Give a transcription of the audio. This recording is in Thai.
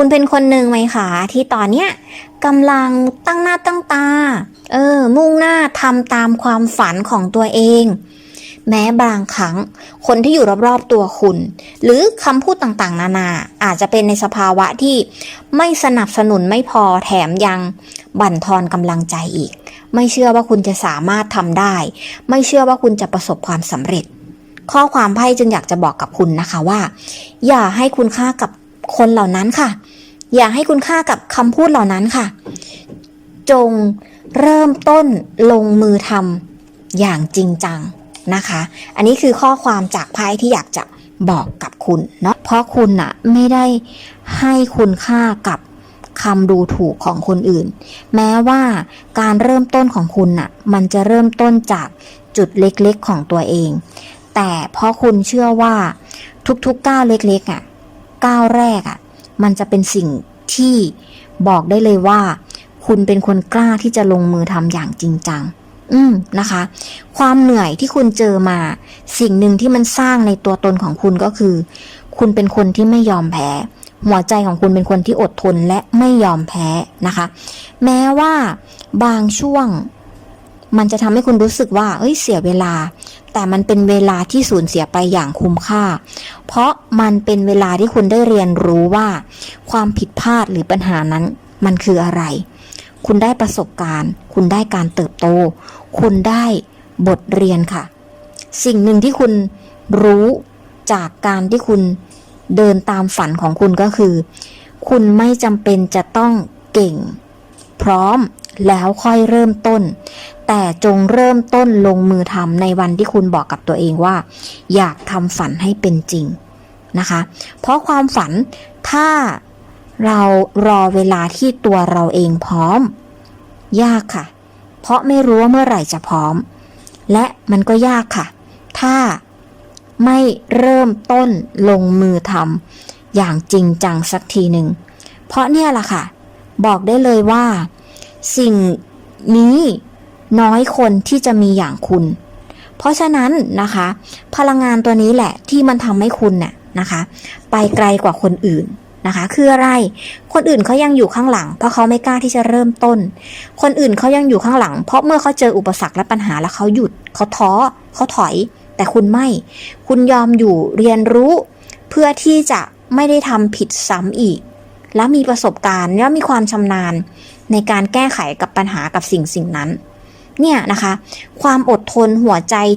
คุณเป็นคนหนึ่งไหมคะที่ตอนเนี้ยกำลังตั้งหน้าตั้งตา เออ มุ่งหน้าทำตามความฝันของตัวเอง แม้บางครั้ง คนที่อยู่รอบๆตัวคุณ หรือคำพูดต่างๆ นานา อาจจะเป็นในสภาวะที่ไม่สนับสนุนไม่พอแถมยังบั่นทอนกำลังใจอีก ไม่เชื่อว่าคุณจะสามารถทำได้ ไม่เชื่อว่าคุณจะประสบความสำเร็จ ข้อความไพ่จึงอยากจะบอกกับคุณนะคะว่า อย่าให้คุณค่ากับคนเหล่านั้นค่ะ อย่าให้คุณค่ากับคำพูดเหล่านั้นค่ะ จงเริ่มต้นลงมือทำอย่างจริงจังนะคะ อันนี้คือข้อความจากไพ่ที่อยากจะบอกกับคุณเนาะเพราะคุณน่ะไม่ได้ให้คุณค่ากับคำดูถูกของคนอื่น แม้ว่าการเริ่มต้นของคุณน่ะ มันจะเริ่มต้นจากจุดเล็กๆของตัวเอง แต่เพราะคุณเชื่อว่าทุกๆก้าวเล็กๆอะก้าวแรกอะ มันจะเป็นสิ่งที่บอกได้เลยว่า คุณเป็นคนกล้าที่จะลงมือทำอย่างจริงจัง อืมนะคะ ความเหนื่อยที่คุณเจอมา สิ่งหนึ่งที่มันสร้างในตัวตนของคุณก็คือ คุณเป็นคนที่ไม่ยอมแพ้หัวใจของคุณเป็นคนที่อดทนและไม่ยอมแพ้นะคะ แม้ว่าบางช่วง มันจะทำให้คุณรู้สึกว่าเอ้ยเสียเวลา แต่มันเป็นเวลาที่สูญเสียไปอย่างคุ้มค่า เพราะมันเป็นเวลาที่คุณได้เรียนรู้ว่า ความผิดพลาดหรือปัญหานั้นมันคืออะไร คุณได้ประสบการณ์ คุณได้การเติบโต คุณได้บทเรียนค่ะ สิ่งหนึ่งที่คุณรู้จากการที่คุณเดินตามฝันของคุณก็คือ คุณไม่จำเป็นจะต้องเก่ง พร้อมแล้วค่อยเริ่มต้น แต่จงเริ่มต้นลงมือทำในวันที่คุณบอกกับตัวเองว่า อยากทำฝันให้เป็นจริงนะคะ เพราะความฝันถ้าเรารอเวลาที่ตัวเราเองพร้อม ยากค่ะ เพราะไม่รู้ว่าเมื่อไหร่จะพร้อม และมันก็ยากค่ะ ถ้าไม่เริ่มต้นลงมือทำอย่างจริงจังสักทีหนึ่ง เพราะเนี่ยล่ะค่ะ บอกได้เลยว่า สิ่งนี้ น้อยคนที่จะมีอย่างคุณ เพราะฉะนั้นนะคะ พลังงานตัวนี้แหละที่มันทำให้คุณน่ะนะคะ ไปไกลกว่าคนอื่นนะคะ คืออะไรคนอื่นเขายังอยู่ข้างหลัง เพราะเขาไม่กล้าที่จะเริ่มต้น คนอื่นเขายังอยู่ข้างหลัง เพราะเมื่อเขาเจออุปสรรคและปัญหาแล้วเขาหยุดเขาท้อเขาถอย แต่คุณไม่ คุณยอมอยู่เรียนรู้เพื่อที่จะไม่ได้ทำผิดซ้ำอีก แล้วมีประสบการณ์แล้วมีความชำนาญในการแก้ไขกับปัญหากับสิ่งสิ่งนั้น เนี่ยนะคะ ความอดทนหัวใจที่